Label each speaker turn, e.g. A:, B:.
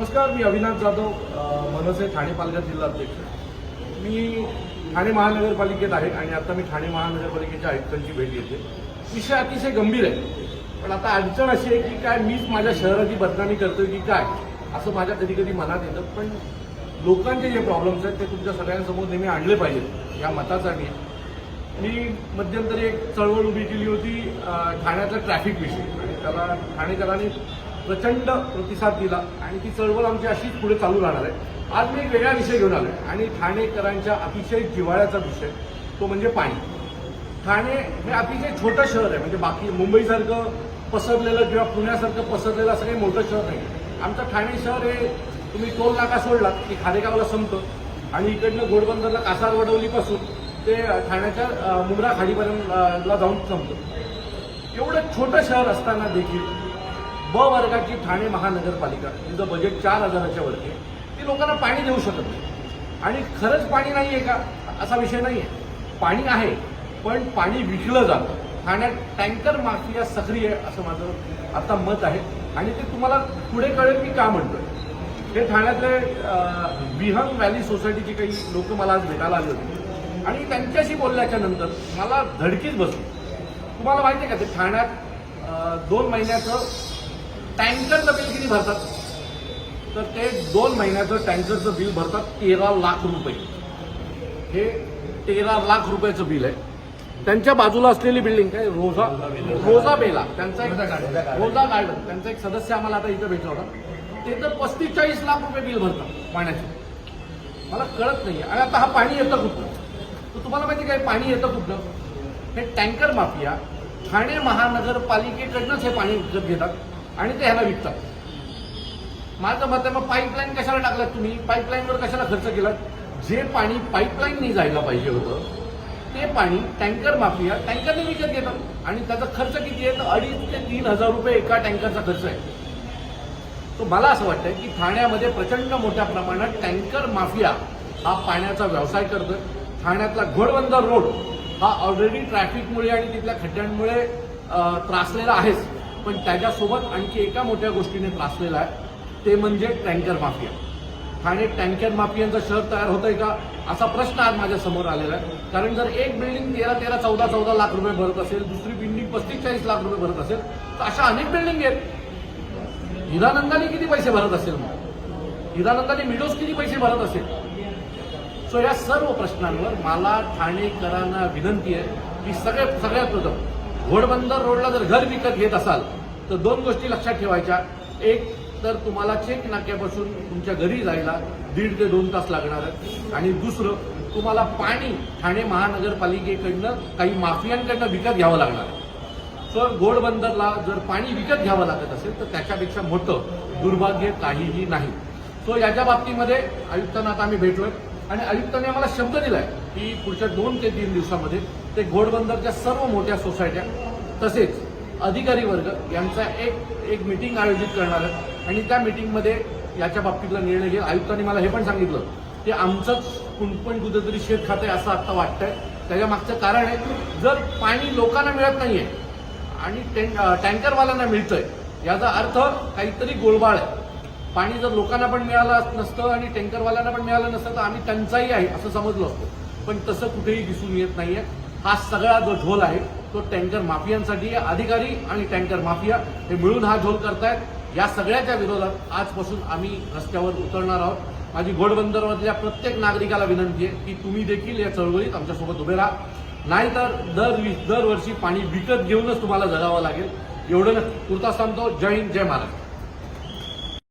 A: नमस्कार मी अविनाश जाधव मनसे ठाणे पालघर जिल्हाध्यक्ष मी ठाणे महानगरपालिकेत आहे आणि आता मी ठाणे महानगरपालिकेच्या आयुक्तांची भेट घेते. विषय अतिशय गंभीर आहे. पण आता अडचण अशी आहे की काय मीच माझ्या शहराची बदनामी करतोय की काय असं माझ्या कधी कधी मनात येतं. पण लोकांचे जे प्रॉब्लेम्स आहेत ते तुमच्या सगळ्यांसमोर नेहमी आणले पाहिजेत या मताचा मी मी मध्यंतरी एक चळवळ उभी केली होती ठाण्याचा ट्रॅफिक विषय. आणि त्याला ठाणेकरांनी प्रचंड प्रतिसाद दिला आणि ती चळवळ आमची अशीच पुढे चालू राहणार आहे. आज मी एक वेगळा विषय घेऊन आलोय आणि ठाणेकरांच्या अतिशय जिव्हाळ्याचा विषय तो म्हणजे पाणी. ठाणे हे अतिशय छोटं शहर आहे म्हणजे बाकी मुंबईसारखं पसरलेलं किंवा पुण्यासारखं पसरलेलं असं काही मोठं शहर नाही. आमचं ठाणे शहर हे तुम्ही टोल नाका सोडलात की खारेगावला संपतं. आणि इकडनं घोडबंदरला कासार वडवलीपासून ते ठाण्याच्या मुंब्रा खाडीपर्यंत ला जाऊन संपतं. एवढं छोटं शहर असताना देखील ब वर्गाची ठाणे महानगरपालिका तिचं बजेट चार हजाराच्या वरती आहे. ती लोकांना पाणी देऊ शकत नाही. आणि खरंच पाणी नाही आहे का? असा विषय नाही आहे पाणी आहे पण पाणी विकलं जातं. ठाण्यात टँकर माफिया सक्रिय आहे असं माझं आता मत आहे. आणि ते तुम्हाला पुढे कळेल मी का म्हणतोय. हे ठाण्यातले विहंग व्हॅली सोसायटीची काही लोक मला आज भेटायला आले होते. आणि त्यांच्याशी बोलल्याच्या नंतर मला धडकीच बसली. तुम्हाला माहिती आहे का ते ठाण्यात दोन महिन्याचं टँकरचं बिल किती भरतात? तर ते दोन महिन्याचं टँकरचं बिल भरतात तेरा लाख रुपये. हे तेरा लाख रुपयाचं बिल आहे. त्यांच्या बाजूला असलेली बिल्डिंग काय? रोजा रोजा बेला. त्यांचा एक रोजा गार्डन त्यांचा एक सदस्य आम्हाला आता इथं भेटला होता. ते तर पस्तीस चाळीस लाख रुपये बिल भरतात पाण्याचे. मला कळत नाही आणि आता हा पाणी येतं कुठलं तर तुम्हाला माहिती काय पाणी येतं कुठलं हे टँकर माफिया ठाणे महानगरपालिकेकडनंच हे पाणी विकत घेतात. आणि ते ह्याला विकतात. माझं मत आहे मग पाईपलाईन कशाला टाकलात तुम्ही? पाईपलाईनवर कशाला खर्च केला जे पाणी पाईपलाईननी जायला पाहिजे होतं ते पाणी टँकर माफिया टँकरने विकत घेतात. आणि त्याचा खर्च किती आहे? तर अडीच ते तीन हजार रुपये एका टँकरचा खर्च आहे. तो मला असं वाटतंय की ठाण्यामध्ये प्रचंड मोठ्या प्रमाणात टँकर माफिया हा पाण्याचा व्यवसाय करतोय. ठाण्यातला घोडबंदर रोड हा ऑलरेडी ट्रॅफिकमुळे आणि तिथल्या खड्ड्यांमुळे त्रासलेला आहेच. पण त्याच्यासोबत आणखी एका मोठ्या गोष्टीने त्रासलेला आहे. ते म्हणजे टँकर माफिया. ठाणे टँकर माफियांचं शहर तयार होतंय का? असा प्रश्न आज माझ्यासमोर आलेला आहे. कारण जर एक बिल्डिंग तेरा तेरा चौदा चौदा लाख रुपये भरत असेल दुसरी बिल्डिंग पस्तीस चाळीस लाख रुपये भरत असेल तर अशा अनेक बिल्डिंग आहेत. हिरानंदाने किती पैसे भरत असेल मग? हिरानंदाने मिडोज किती पैसे भरत असेल? सो या सर्व प्रश्नांवर मला ठाणेकरांना विनंती आहे की सगळे सगळ्यात प्रथम घोडबंदर रोडला जर घर विकत घेत असाल तर दोन गोष्टी लक्षात ठेवायच्या. एक तर तुम्हाला चेक नाक्यापासून तुमच्या घरी जायला दीड ते दोन तास लागणार आहे आणि दुसरं तुम्हाला पाणी ठाणे महानगरपालिकेकडनं काही माफियांकडनं विकत घ्यावं लागणार आहे. सर घोडबंदरला जर पाणी विकत घ्यावं लागत असेल तर त्याच्यापेक्षा मोठं दुर्भाग्य काहीही नाही. सो याच्या बाबतीमध्ये आयुक्तांना आता आम्ही भेटलोय. आणि आयुक्तांनी आम्हाला शब्द दिलाय की पुढच्या दोन ते तीन दिवसामध्ये ते घोडबंदरच्या सर्व मोठ्या सोसायट्या तसेच अधिकारी वर्ग यांचा एक एक मिटिंग आयोजित करणार आहे आणि त्या मिटिंगमध्ये याच्या बाबतीतला निर्णय घेईल. आयुक्तांनी मला हे पण सांगितलं की आमचंच कुणपण कुठेतरी शेत खाते असं आत्ता वाटतंय. त्याच्या मागचं कारण आहे जर पाणी लोकांना मिळत नाहीये आणि टॅं- टँकरवाल्यांना मिळतंय याचा अर्थ काहीतरी गोळबाळ आहे. पाणी जर लोकांना पण मिळालं नसतं आणि टँकरवाल्यांना पण मिळालं नसतं तर आम्ही टंचाई आहे असं समजलो असतो. पण तसं कुठेही दिसून येत नाहीये. हा सगळा जो झोल आहे तो टँकर माफियांसाठी अधिकारी आणि टँकर माफिया हे मिळून हा झोल करतायत. या सगळ्याच्या विरोधात आजपासून आम्ही रस्त्यावर उतरणार आहोत. माझी घोडबंदरमधल्या प्रत्येक नागरिकाला विनंती आहे की तुम्ही देखील या चळवळीत आमच्यासोबत उभे राहा. नाहीतर दर दरवर्षी पाणी विकत घेऊनच तुम्हाला जगावं लागेल. एवढं न तुर्तास सांगतो. जय हिंद जय महाराष्ट्र.